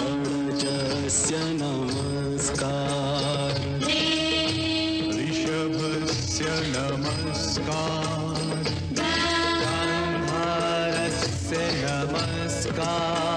षड्जस्य नमस्कार ऋषभस्य नमस्कार ब्रह्मारस्य नमस्कार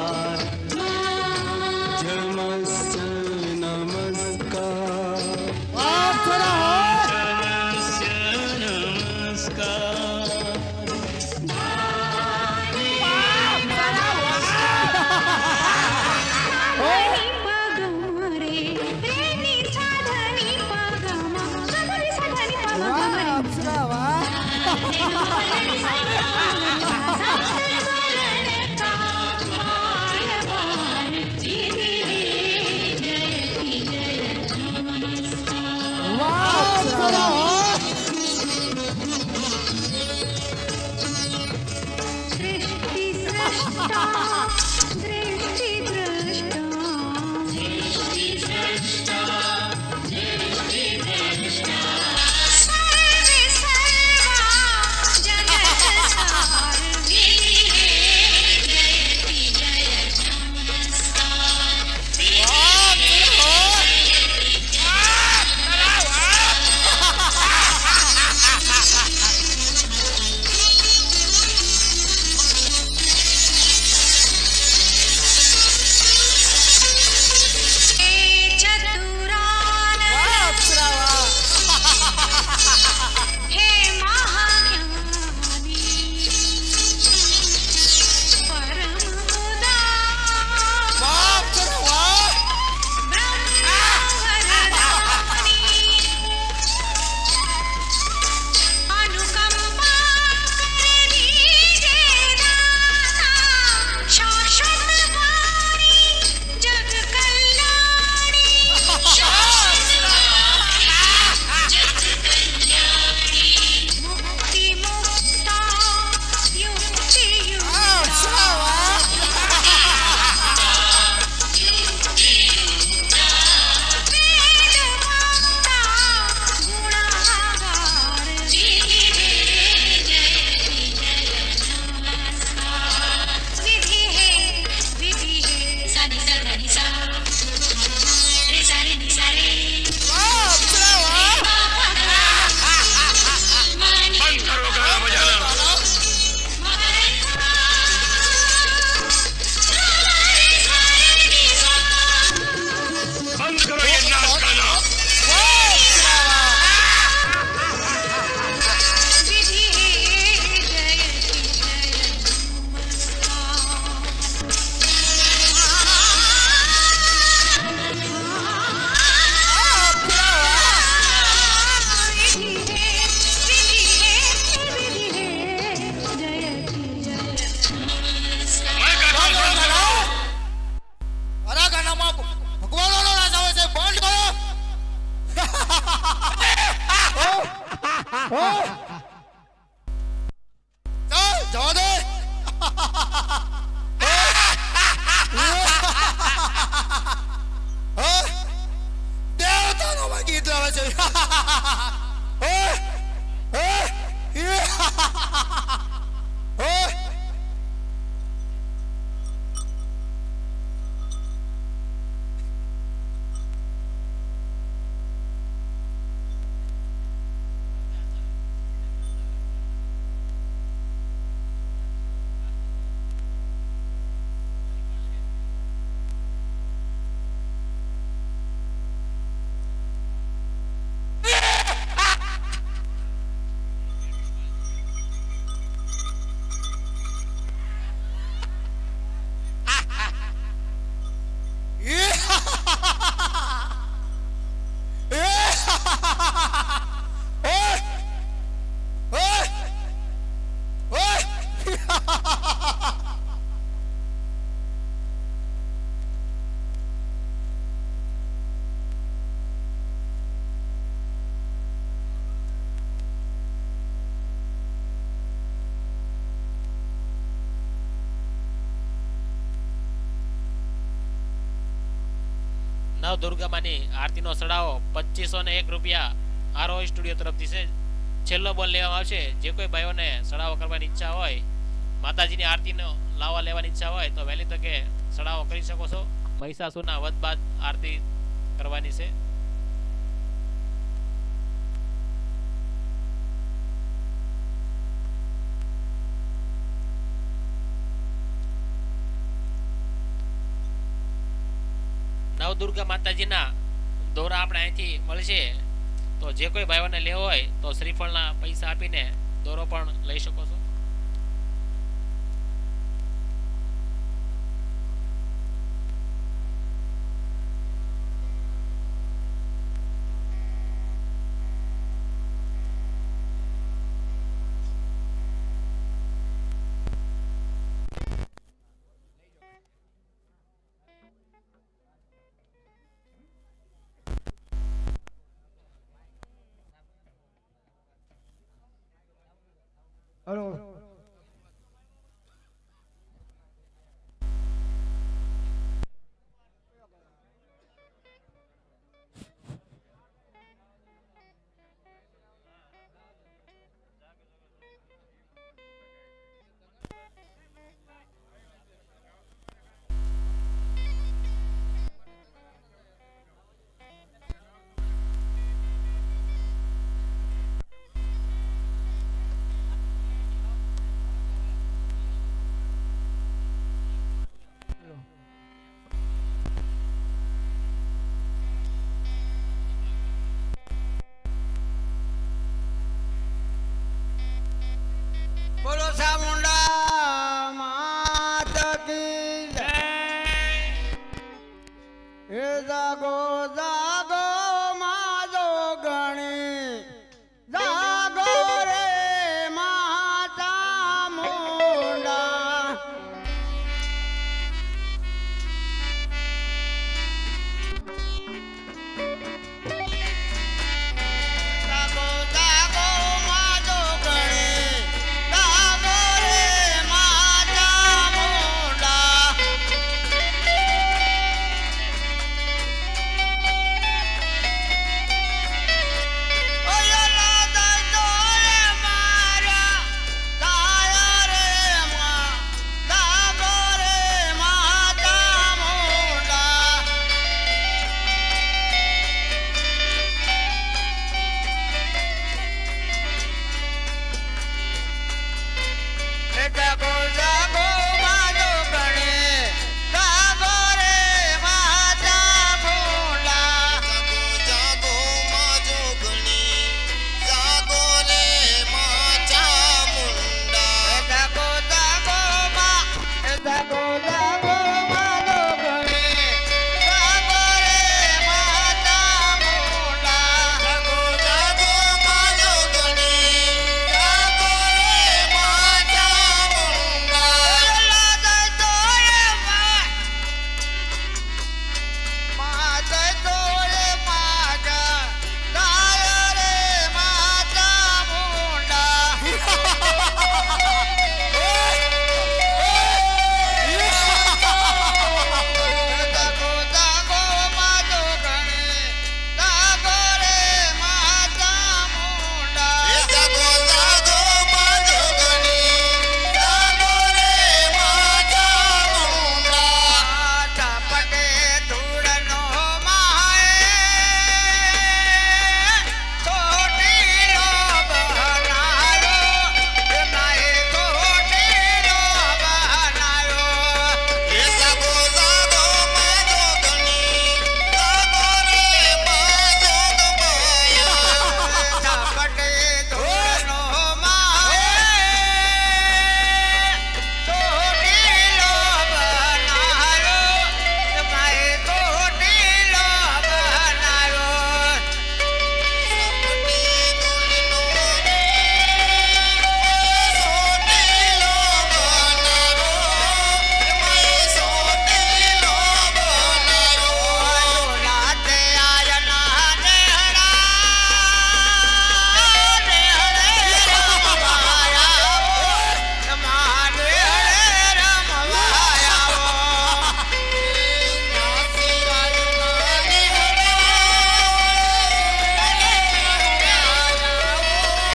નવ દુર્ગામાની આરતીનો સડાવો પચીસો ને એક રૂપિયા આરઓ સ્ટુડિયો તરફથી છે. છેલ્લો બોલ લેવામાં આવશે. જે કોઈ ભાઈઓને સડાવો કરવાની ઈચ્છા હોય, માતાજીની આરતીનો લાવા લેવાની ઈચ્છા હોય, તો વહેલી તકે સડાવો કરી શકો છો. મહિષાસુરના વધ બાદ આરતી કરવાની છે. નવદુર્ગા માતાજીના દોરા આપણે અહીંથી મળશે. તો જે કોઈ ભાઈઓને લેવો હોય તો શ્રીફળના પૈસા આપીને દોરો પણ લઈ શકો છો. Alors,